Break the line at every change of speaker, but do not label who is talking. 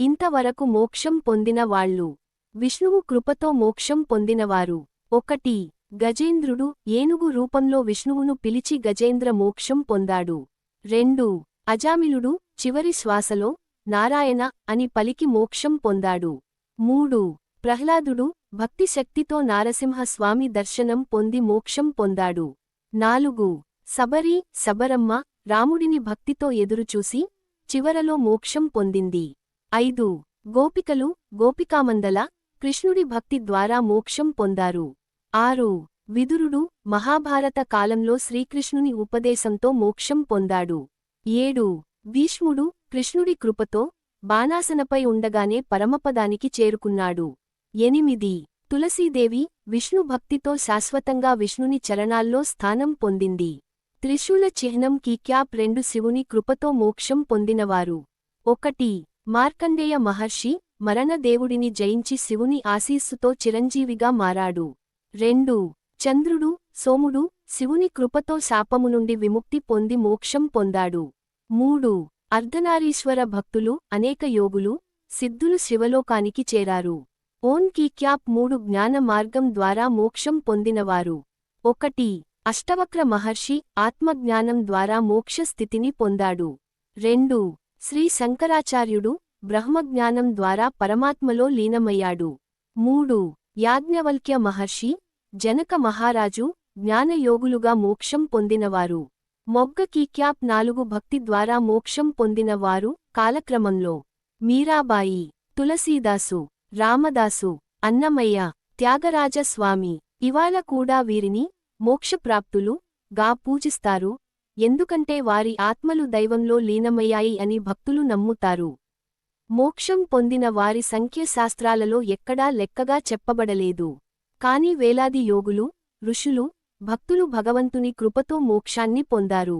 ఇంతవరకు మోక్షం పొందిన వాళ్ళు. విష్ణువు కృపతో మోక్షం పొందినవారు. ఒకటి గజేంద్రుడు ఏనుగు రూపంలో విష్ణువును పిలిచి గజేంద్ర మోక్షం పొందాడు. రెండు అజామిలుడు చివరి శ్వాసలో నారాయణ అని పలికి మోక్షం పొందాడు. మూడు ప్రహ్లాదుడు భక్తి శక్తితో నారసింహస్వామి దర్శనం పొంది మోక్షం పొందాడు. నాలుగు సబరి సబరమ్మ రాముడిని భక్తితో ఎదురుచూసి చివరలో మోక్షం పొందింది. ఐదు. గోపికలు గోపికామందల కృష్ణుడి భక్తి ద్వారా మోక్షం పొందారు. ఆరు. విదురుడు మహాభారత కాలంలో శ్రీకృష్ణుని ఉపదేశంతో మోక్షం పొందాడు. ఏడు. భీష్ముడు కృష్ణుడి కృపతో బాణాసనపై ఉండగానే పరమపదానికి చేరుకున్నాడు. ఎనిమిది. తులసీదేవి విష్ణు భక్తితో శాశ్వతంగా విష్ణుని చరణాల్లో స్థానం పొందింది. త్రిశూల చిహ్నం కీక్యాప్ రెండు శివుని కృపతో మోక్షం పొందినవారు. ఒకటి. మార్కండేయ మహర్షి మరణదేవుడిని జయించి శివుని ఆశీస్సుతో చిరంజీవిగా మారాడు. రెండు. చంద్రుడు సోముడు శివుని కృపతో శాపము నుండి విముక్తి పొంది మోక్షం పొందాడు. మూడు. అర్ధనారీశ్వర భక్తులు అనేక యోగులు సిద్ధులు శివలోకానికి చేరారు. ఓన్ కీక్యాప్ మూడు జ్ఞాన మార్గం ద్వారా మోక్షం పొందినవారు. ఒకటి. అష్టవక్ర మహర్షి ఆత్మజ్ఞానం ద్వారా మోక్ష స్థితిని పొందాడు. రెండు. శ్రీ శంకరాచార్యుడు బ్రహ్మజ్ఞానం ద్వారా పరమాత్మలో లీనమయ్యాడు. మూడు. యాజ్ఞవల్క్య మహర్షి జనక మహారాజు జ్ఞానయోగులుగా మోక్షం పొందినవారు. మొగ్గ కీక్యాప్ నాలుగు భక్తి ద్వారా మోక్షం పొందినవారు కాలక్రమంలో. మీరాబాయి తులసీదాసు రామదాసు అన్నమయ్య త్యాగరాజస్వామి ఇవాళ కూడా వీరిని మోక్షప్రాప్తులు గా పూజిస్తారు. ఎందుకంటే వారి ఆత్మలు దైవంలో లీనమయ్యాయి అని భక్తులు నమ్ముతారు. మోక్షం పొందిన వారి సంఖ్య శాస్త్రాలలో ఎక్కడా లెక్కగా చెప్పబడలేదు. కాని వేలాది యోగులు ఋషులు భక్తులు భగవంతుని కృపతో మోక్షాన్ని పొందారు.